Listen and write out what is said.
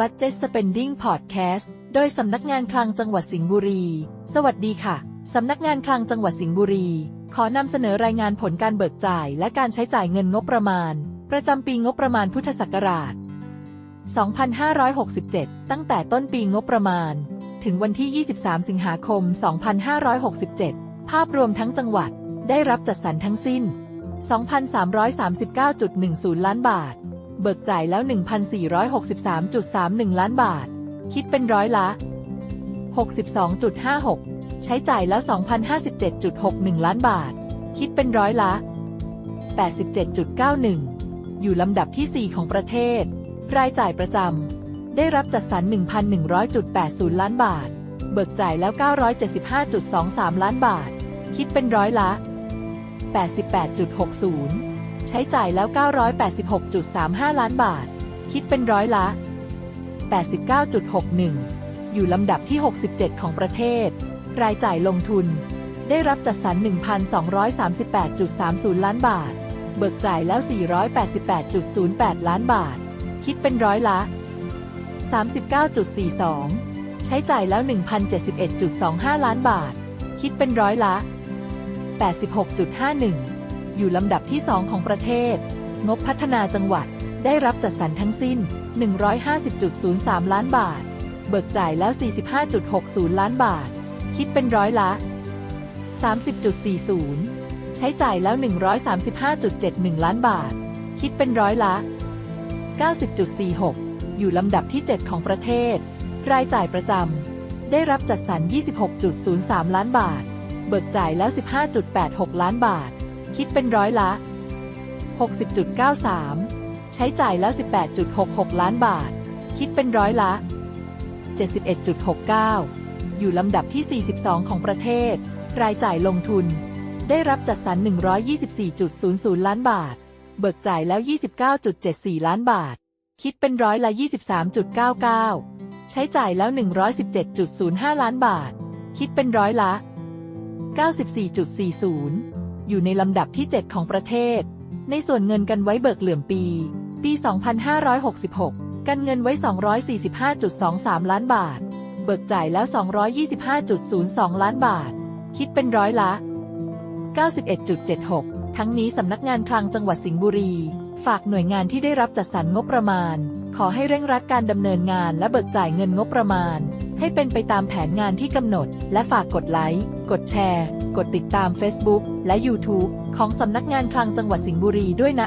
Budget Spending Podcast โดยสำนักงานคลังจังหวัดสิงห์บุรี สวัสดีค่ะ สำนักงานคลังจังหวัดสิงห์บุรี ขอนำเสนอรายงานผลการเบิกจ่ายและการใช้จ่ายเงินงบประมาณ ประจำปีงบประมาณพุทธศักราช 2567 ตั้งแต่ต้นปีงบประมาณ ถึงวันที่ 23 สิงหาคม 2567 ภาพรวมทั้งจังหวัดได้รับจัดสรรทั้งสิ้น 2,339.10 ล้านบาท เบิกจ่ายแล้ว 1,463.31 ล้านบาท คิดเป็นร้อยละ 62.56 ใช้จ่ายแล้ว 2,057.61 ล้านบาท คิดเป็นร้อยละ 87.91 อยู่ลำดับที่ 4 ของประเทศ รายจ่ายประจำ ได้รับจัดสรร 1,100.80 ล้านบาท เบิกจ่ายแล้ว 975.23 ล้านบาท คิดเป็นร้อยละ 88.60 ใช้จ่ายแล้ว 986.35 ล้านบาท คิดเป็นร้อยละ 89.61 อยู่ลำดับที่ 67 ของประเทศ รายจ่ายลงทุน ได้รับจัดสรร 1,238.30 ล้านบาท เบิกจ่ายแล้ว 488.08 ล้านบาท คิดเป็นร้อยละ 39.42ใช้จ่ายแล้ว 1,071.25 ล้านบาท คิดเป็นร้อยละ 86.51 อยู่ลำดับที่ 2 ของประเทศ งบพัฒนาจังหวัดได้รับจัดสรรทั้งสิ้น 150.03 ล้านบาท เบิกจ่ายแล้ว 45.60 ล้านบาท คิดเป็นร้อยละ 30.40 ใช้จ่ายแล้ว 135.71 ล้านบาท คิดเป็นร้อยละ 90.46 อยู่ลำดับที่ 7 ของประเทศ รายจ่ายประจำได้รับจัดสรร 26.03 ล้านบาท เบิกจ่ายแล้ว 15.86 ล้านบาท คิดเป็นร้อยละ 60.93 ใช้จ่ายแล้ว 18.66 ล้านบาท คิดเป็นร้อยละ 71.69 อยู่ลำดับที่ 42 ของประเทศ รายจ่ายลงทุน ได้รับจัดสรร 124.00 ล้านบาท เบิกจ่ายแล้ว 29.74 ล้านบาท คิดเป็นร้อยละ 23.99 ใช้จ่ายแล้ว 117.05 ล้านบาท คิดเป็นร้อยละ 94.40 อยู่ในลำดับที่ 7 ของประเทศ ในส่วนเงินกันไว้เบิกเหลื่อมปี ปี 2566 กันเงินไว้ 245.23 ล้านบาท เบิกจ่ายแล้ว 225.02 ล้านบาท คิดเป็นร้อยละ 91.76 ทั้งนี้สำนักงานคลังจังหวัดสิงห์บุรี ฝากหน่วยงานที่ได้รับจัดสรรงบประมาณ ขอให้เร่งรัดการดำเนินงานและเบิกจ่ายเงินงบประมาณ ให้เป็นไปตามแผนงานที่กำหนด และฝากกดไลค์ กดแชร์ กดติดตาม Facebook และ YouTube ของสำนักงานคลังจังหวัดสิงห์บุรีด้วยนะ